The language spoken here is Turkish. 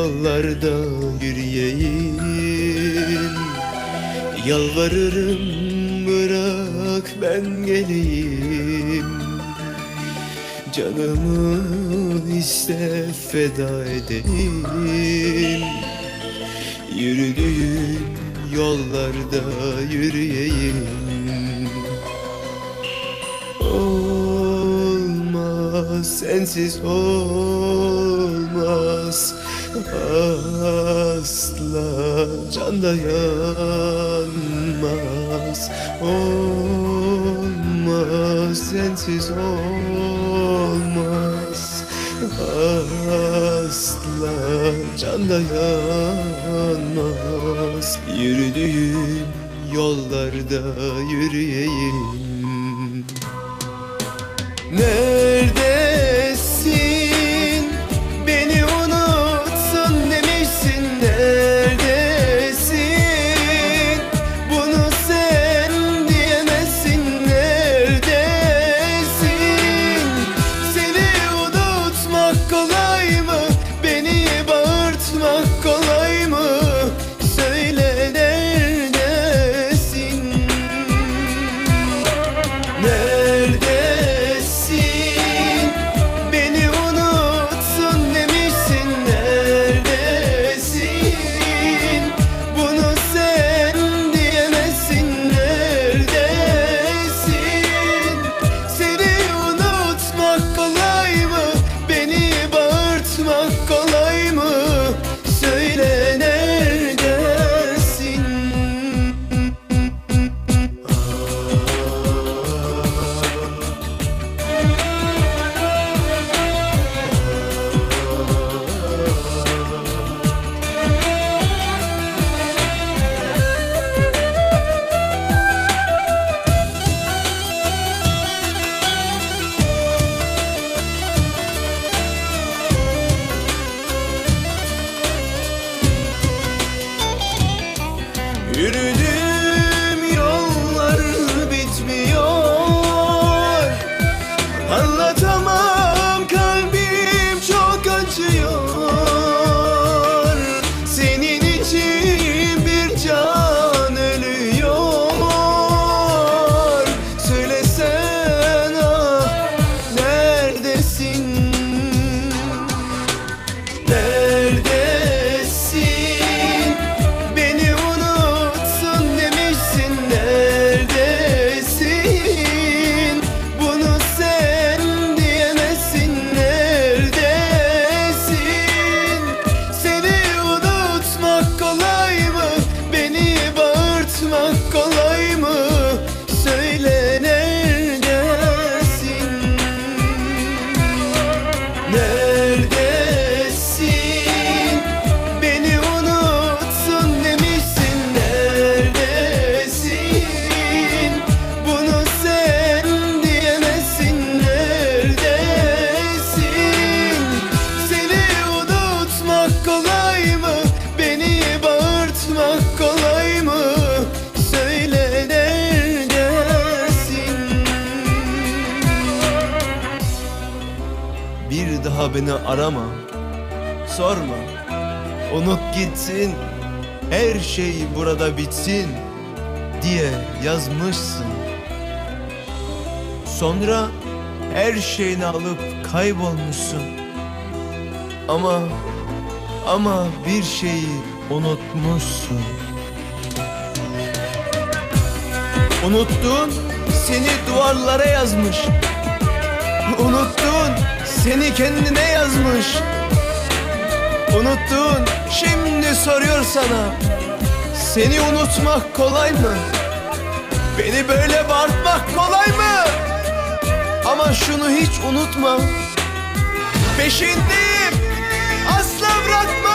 yollarda yürüyeyim. Yalvarırım bırak ben geleyim. Canımı iste feda edeyim. Yürüdüğüm yollarda yürüyeyim. Olmaz sensiz olmaz Asla can dayanmaz Olmaz sensiz olmaz Asla can dayanmaz Yürüdüğüm yollarda yürüyeyim Neredesin? Bir daha beni arama. Sorma. Unut gitsin. Her şey burada bitsin Diye yazmışsın. Sonra her şeyini alıp kaybolmuşsun. Ama Ama bir şeyi unutmuşsun. Unuttun seni duvarlara yazmış. Unuttun seni kendine yazmış Unuttuğun şimdi soruyor sana Seni unutmak kolay mı? Beni böyle bağırtmak kolay mı? Ama şunu hiç unutma Peşindeyim Asla bırakma